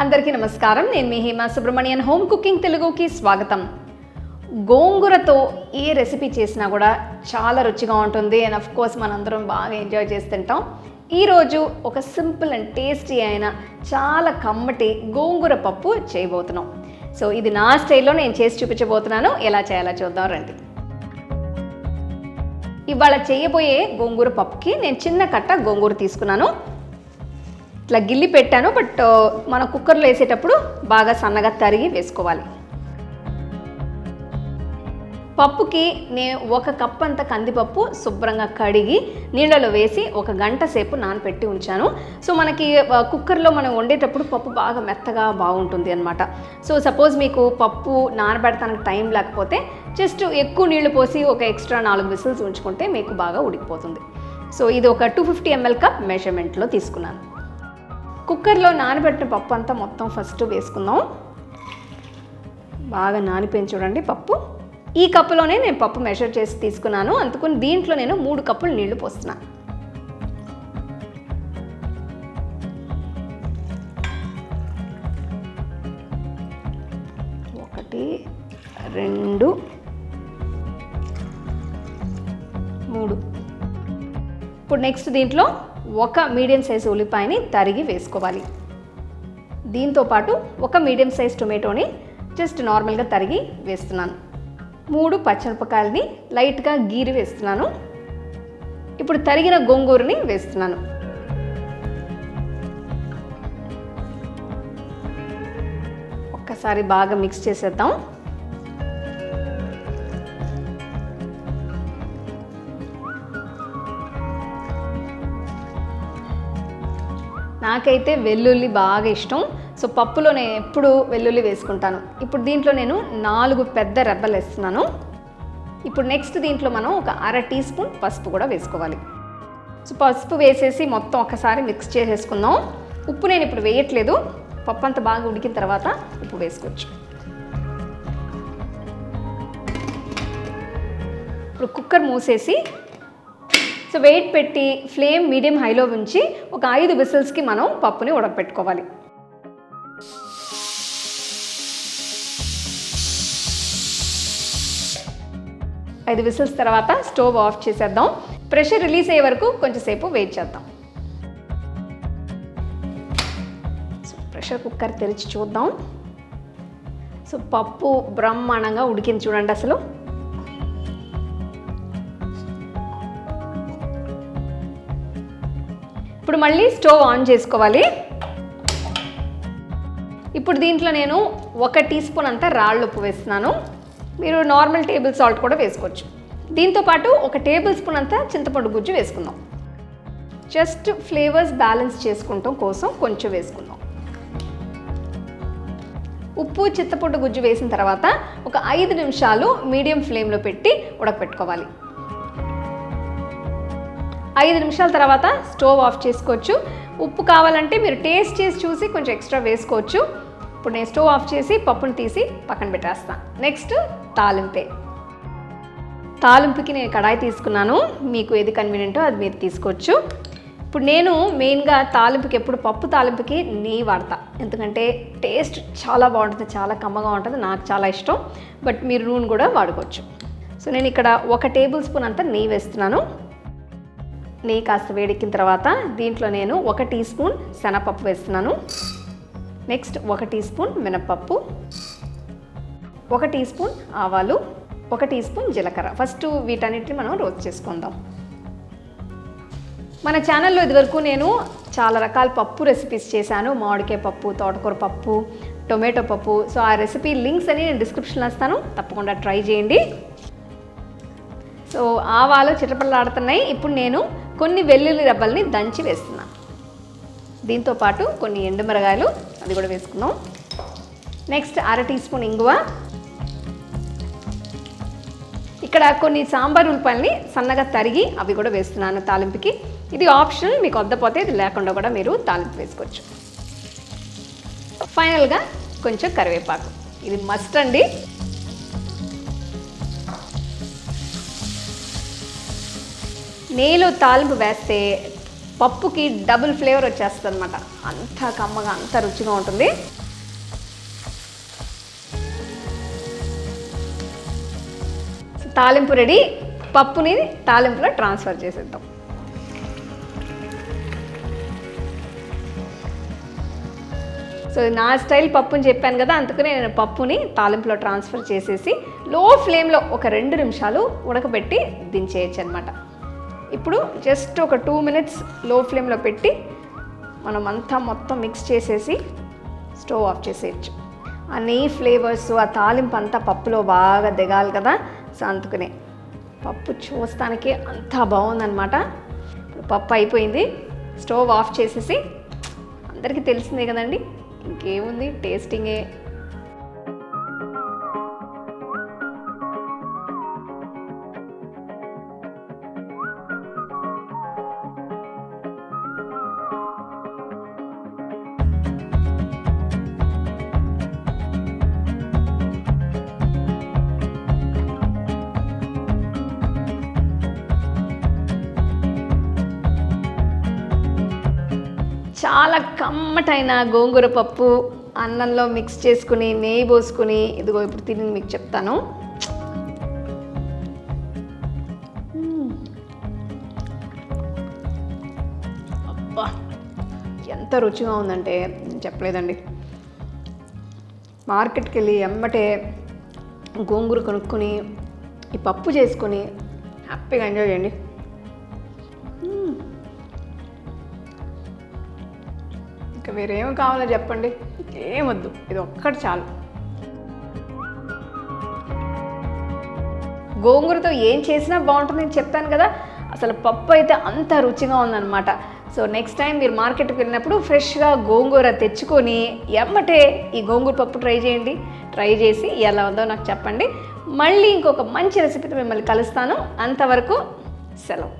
అందరికీ నమస్కారం. నేను మీ హేమ సుబ్రహ్మణ్యన్. హోమ్ కుకింగ్ తెలుగుకి స్వాగతం. గోంగూరతో ఏ రెసిపీ చేసినా కూడా చాలా రుచిగా ఉంటుంది. అండ్ అఫ్ కోర్స్ మనందరం బాగా ఎంజాయ్ చేసి తింటాం ఈరోజు ఒక సింపుల్ అండ్ టేస్టీ అయిన చాలా కమ్మటి గోంగూర పప్పు చేయబోతున్నాం. సో ఇది నా స్టైల్లో నేను చేసి చూపించబోతున్నాను. ఎలా చేయాలో చూద్దాం రండి. ఇవాళ చేయబోయే గోంగూర పప్పుకి నేను చిన్న కట్ట గోంగూర తీసుకున్నాను. ఇట్లా గిల్లి పెట్టాను బట్ మన కుక్కర్లో వేసేటప్పుడు బాగా సన్నగా తరిగి వేసుకోవాలి. పప్పుకి నేను ఒక కప్ అంత కందిపప్పు శుభ్రంగా కడిగి నీళ్ళలో వేసి ఒక గంట సేపు నానపెట్టి ఉంచాను. సో మనకి కుక్కర్లో మనం వండేటప్పుడు పప్పు బాగా మెత్తగా బాగుంటుంది అనమాట సో సపోజ్ మీకు పప్పు నానబెడతానికి టైం లేకపోతే జస్ట్ ఎక్కువ నీళ్ళు పోసి ఒక ఎక్స్ట్రా నాలుగు విసిల్స్ ఉంచుకుంటే మీకు బాగా ఉడికిపోతుంది. సో ఇది ఒక టూ ఫిఫ్టీ ఎంఎల్ కప్ మెజర్మెంట్లో తీసుకున్నాను. కుక్కర్లో నానబెట్టిన పప్పు అంతా మొత్తం ఫస్ట్ వేసుకుందాం. బాగా నానిపోయింది చూడండి పప్పు. ఈ కప్పులోనే నేను పప్పు మెషర్ చేసి తీసుకున్నాను. అందుకని దీంట్లో నేను మూడు కప్పులు నీళ్ళు పోస్తున్నాను ఒకటి రెండు మూడు. ఇప్పుడు నెక్స్ట్ దీంట్లో ఒక మీడియం సైజ్ ఉల్లిపాయని తరిగి వేసుకోవాలి. దీంతో పాటు ఒక మీడియం సైజ్ టొమాటోని జస్ట్ నార్మల్గా తరిగి వేస్తున్నాను. మూడు పచ్చిమిరపకాయలని లైట్గా గీరి వేస్తున్నాను. ఇప్పుడు తరిగిన గోంగూరని వేస్తున్నాను. ఒక్కసారి బాగా మిక్స్ చేసేద్దాం. నాకైతే వెల్లుల్లి బాగా ఇష్టం. సో పప్పులో నేను ఎప్పుడు వెల్లుల్లి వేసుకుంటాను. ఇప్పుడు దీంట్లో నేను నాలుగు పెద్ద రెబ్బలు వేస్తున్నాను. ఇప్పుడు నెక్స్ట్ దీంట్లో మనం ఒక అర టీ స్పూన్ పసుపు కూడా వేసుకోవాలి. సో పసుపు వేసేసి మొత్తం ఒకసారి మిక్స్ చేసేసుకుందాం. ఉప్పు నేను ఇప్పుడు వేయట్లేదు. పప్పు అంతా బాగా ఉడికిన తర్వాత ఉప్పు వేసుకోవచ్చు. ఇప్పుడు కుక్కర్ మూసేసి సో వెయిట్ పెట్టి ఫ్లేమ్ మీడియం హైలో ఉంచి ఒక ఐదు విసిల్స్కి మనం పప్పుని ఉడకపెట్టుకోవాలి. ఐదు విసిల్స్ తర్వాత స్టవ్ ఆఫ్ చేసేద్దాం. ప్రెషర్ రిలీజ్ అయ్యే వరకు కొంచెంసేపు వెయిట్ చేద్దాం. సో ప్రెషర్ కుక్కర్ తెరిచి చూద్దాం. సో పప్పు బ్రహ్మాండంగా ఉడికింది చూడండి అసలు. ఇప్పుడు మళ్ళీ స్టవ్ ఆన్ చేసుకోవాలి. ఇప్పుడు దీంట్లో నేను ఒక టీ స్పూన్ అంతా రాళ్ళు ఉప్పు వేస్తున్నాను. మీరు నార్మల్ టేబుల్ సాల్ట్ కూడా వేసుకోవచ్చు. దీంతో పాటు ఒక టేబుల్ స్పూన్ అంతా చింతపండు గుజ్జు వేసుకుందాం. జస్ట్ ఫ్లేవర్స్ బ్యాలెన్స్ చేసుకుంటాం కోసం కొంచెం వేసుకుందాం. ఉప్పు చింతపండు గుజ్జు వేసిన తర్వాత ఒక ఐదు నిమిషాలు మీడియం ఫ్లేమ్లో పెట్టి ఉడకపెట్టుకోవాలి. ఐదు నిమిషాల తర్వాత స్టవ్ ఆఫ్ చేసుకోవచ్చు. ఉప్పు కావాలంటే మీరు టేస్ట్ చేసి చూసి కొంచెం ఎక్స్ట్రా వేసుకోవచ్చు. ఇప్పుడు నేను స్టవ్ ఆఫ్ చేసి పప్పును తీసి పక్కన పెట్టేస్తాను నెక్స్ట్ తాలింపే. తాలింపుకి నేను కడాయి తీసుకున్నాను. మీకు ఏది కన్వీనియంటో అది మీరు తీసుకోవచ్చు. ఇప్పుడు నేను మెయిన్గా తాలింపుకి ఎప్పుడు పప్పు తాలింపుకి నెయ్యి వాడతా. ఎందుకంటే టేస్ట్ చాలా బాగుంటుంది చాలా కమ్మగా ఉంటుంది నాకు చాలా ఇష్టం. బట్ మీరు నూనె కూడా వాడుకోవచ్చు. సో నేను ఇక్కడ ఒక టేబుల్ స్పూన్ అంతా నెయ్యి వేస్తున్నాను. నెయ్యి కాస్త వేడెక్కిన తర్వాత దీంట్లో నేను ఒక టీ స్పూన్ శనగపప్పు వేస్తున్నాను. నెక్స్ట్ ఒక టీ స్పూన్ మినప్పప్పు. ఒక టీ స్పూన్ ఆవాలు. ఒక టీ స్పూన్ జీలకర్ర. ఫస్ట్ వీటన్నిటిని మనం రోస్ట్ చేసుకుందాం. మన ఛానల్లో ఇదివరకు నేను చాలా రకాల పప్పు రెసిపీస్ చేశాను. మామిడికాయ పప్పు తోటకూర పప్పు టొమాటో పప్పు. సో ఆ రెసిపీ లింక్స్ అని నేను డిస్క్రిప్షన్లో ఇస్తాను. తప్పకుండా ట్రై చేయండి. సో ఆవాలు చిటపటలాడుతున్నాయి. ఇప్పుడు నేను కొన్ని వెల్లుల్లి రబ్బల్ని దంచి వేస్తున్నాను దీంతో పాటు కొన్ని ఎండుమిరగాయలు అది కూడా వేసుకుందాం. నెక్స్ట్ అర టీ స్పూన్ ఇంగువ. ఇక్కడ కొన్ని సాంబార్ ఉల్లిపాయలని సన్నగా తరిగి అవి కూడా వేస్తున్నాను తాలింపుకి. ఇది ఆప్షనల్ మీకు వద్దపోతే ఇది లేకుండా కూడా మీరు తాలింపు వేసుకోవచ్చు. ఫైనల్గా కొంచెం కరివేపాకు. ఇది మస్ట్ అండి. నేలు తాలింపు వేస్తే పప్పుకి డబుల్ ఫ్లేవర్ వచ్చేస్తుంది అనమాట అంత కమ్మగా అంత రుచిగా ఉంటుంది. తాలింపు రెడీ. పప్పుని తాలింపులో ట్రాన్స్ఫర్ చేసేద్దాం. సో నా స్టైల్ పప్పుని చెప్పాను కదా అందుకనే నేను పప్పుని తాలింపులో ట్రాన్స్ఫర్ చేసేసి లో ఫ్లేమ్లో ఒక రెండు నిమిషాలు ఉడకబెట్టి దించేయచ్చు అనమాట ఇప్పుడు జస్ట్ ఒక టూ మినిట్స్లో ఫ్లేమ్లో పెట్టి మనం అంతా మొత్తం మిక్స్ చేసేసి స్టవ్ ఆఫ్ చేసేయచ్చు. ఆ నెయ్యి ఫ్లేవర్స్ ఆ తాలింపు అంతా పప్పులో బాగా దిగాలి కదా? సో అందుకనే పప్పు చూస్తానికి అంతా బాగుందనమాట ఇప్పుడు పప్పు అయిపోయింది. స్టవ్ ఆఫ్ చేసేసి అందరికీ తెలిసిందే కదండి. ఇంకేముంది? టేస్టింగే చాలా కమ్మటైన గోంగూర పప్పు అన్నంలో మిక్స్ చేసుకుని నెయ్యి పోసుకుని ఇదిగో ఇప్పుడు తిని మీకు చెప్తాను. అబ్బా ఎంత రుచిగా ఉందంటే చెప్పలేదండి. మార్కెట్కి వెళ్ళి ఎమ్మటే గోంగూర కొనుక్కొని ఈ పప్పు చేసుకొని హ్యాపీగా ఎంజాయ్ చేయండి. ఇంకా వేరేం కావాలో చెప్పండి. ఏమొద్దు ఇది ఒక్కటి చాలు. గోంగూరతో ఏం చేసినా బాగుంటుంది నేను చెప్తాను కదా. అసలు పప్పు అయితే అంత రుచిగా ఉందన్నమాట. సో నెక్స్ట్ టైం మీరు మార్కెట్కి వెళ్ళినప్పుడు ఫ్రెష్గా గోంగూర తెచ్చుకొని ఎమ్మటే ఈ గోంగూర పప్పు ట్రై చేయండి. ట్రై చేసి ఎలా ఉందో నాకు చెప్పండి. మళ్ళీ ఇంకొక మంచి రెసిపీతో మిమ్మల్ని కలుస్తాను. అంతవరకు సెలవు.